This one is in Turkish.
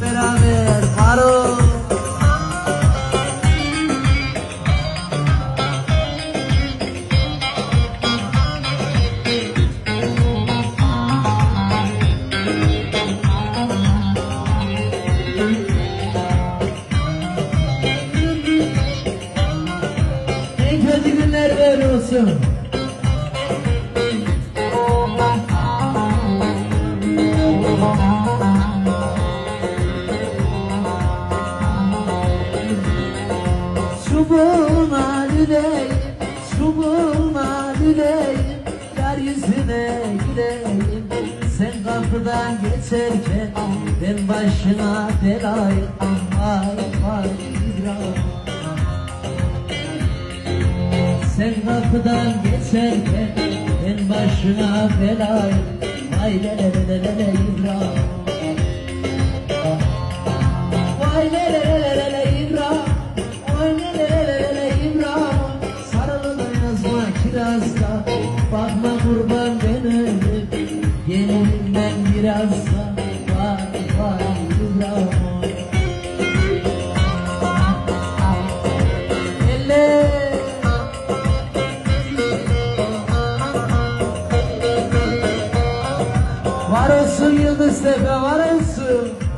beraber Varo En kötü günler olsun. Şu bulma dileyim, şu bulma dileyim Yar yüzüne güleyim Sen kapıdan geçerken ben başına belayım. Vay vay İbrahim. Sen kapıdan geçerken ben başına belayım. Vay lele lele lele İbrahim yazma kirazda Bakma kurban ben öldüm ben birazdan. Vay vay İbrahim Elle Var olsun Yıldız Tepe var olsun